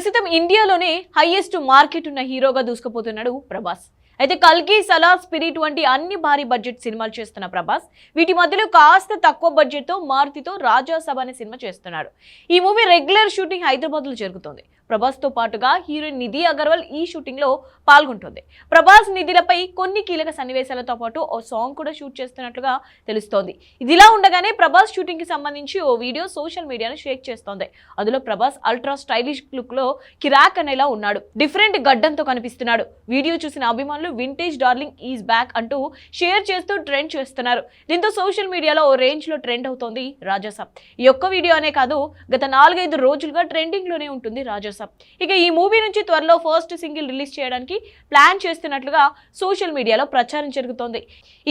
ప్రస్తుతం ఇండియాలోనే highest market ఉన్న హీరోగా దూసుకుపోతున్నాడు ప్రభాస్. అయితే కల్కి సలా స్పిరిట్ వంటి అన్ని భారీ బడ్జెట్ సినిమాలు చేస్తున్న ప్రభాస్ వీటి మధ్యలో కాస్త తక్కువ బడ్జెట్తో మారుతితో రాజాసభ అనే సినిమా చేస్తున్నాడు. ఈ మూవీ రెగ్యులర్ షూటింగ్ హైదరాబాద్లో జరుగుతోంది. ప్రభాస్తో పాటుగా హీరోయిన్ నిధి అగర్వాల్ ఈ షూటింగ్లో పాల్గొంటుంది. ప్రభాస్ నిధిలపై కొన్ని కీలక సన్నివేశాలతో పాటు ఓ సాంగ్ కూడా షూట్ చేస్తున్నట్లుగా తెలుస్తోంది. ఇదిలా ఉండగానే ప్రభాస్ షూటింగ్కి సంబంధించి ఓ వీడియో సోషల్ మీడియాను షేక్ చేస్తోంది. అందులో ప్రభాస్ అల్ట్రా స్టైలిష్ లుక్లో కిరాక్ అనేలా ఉన్నాడు. డిఫరెంట్ గడ్డంతో కనిపిస్తున్నాడు. వీడియో చూసిన అభిమానులు వింటేజ్ డార్లింగ్ ఈజ్ బ్యాక్ అంటూ షేర్ చేస్తూ ట్రెండ్ చేస్తున్నారు. దీంతో సోషల్ మీడియాలో ఓ రేంజ్లో ట్రెండ్ అవుతోంది రాజాసాబ్. ఈ ఒక్క వీడియో అనే కాదు గత నాలుగైదు రోజులుగా ట్రెండింగ్లోనే ఉంటుంది రాజాసాబ్. ఇక ఈ మూవీ నుంచి త్వరలో ఫస్ట్ సింగిల్ రిలీజ్ చేయడానికి ప్లాన్ చేస్తున్నట్లుగా సోషల్ మీడియాలో ప్రచారం జరుగుతోంది.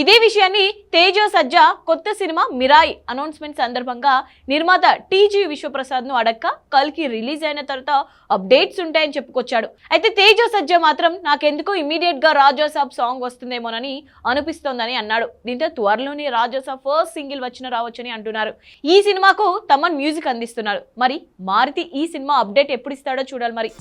ఇదే విషయాన్ని తేజ సజ్జా కొత్త సినిమా మిరాయి అనౌన్స్మెంట్ సందర్భంగా నిర్మాత టీజీ విశ్వప్రసాద్ను అడక్క కల్కి రిలీజ్ అయిన తర్వాత అప్డేట్స్ ఉంటాయని చెప్పుకొచ్చాడు. అయితే తేజ సజ్జా మాత్రం నాకెందుకు ఇమీడియట్గా రాజాసాబ్ సాంగ్ వస్తుందేమోనని అనిపిస్తోందని అన్నాడు. దీంతో త్వరలోనే రాజాసాబ్ ఫస్ట్ సింగిల్ వచ్చిన రావచ్చని అంటున్నారు. ఈ సినిమాకు తమన్ మ్యూజిక్ అందిస్తున్నారు. మరి మారుతి ఈ సినిమా అప్డేట్ ఎప్పుడు ఇస్తాడో చూడాలి మరి.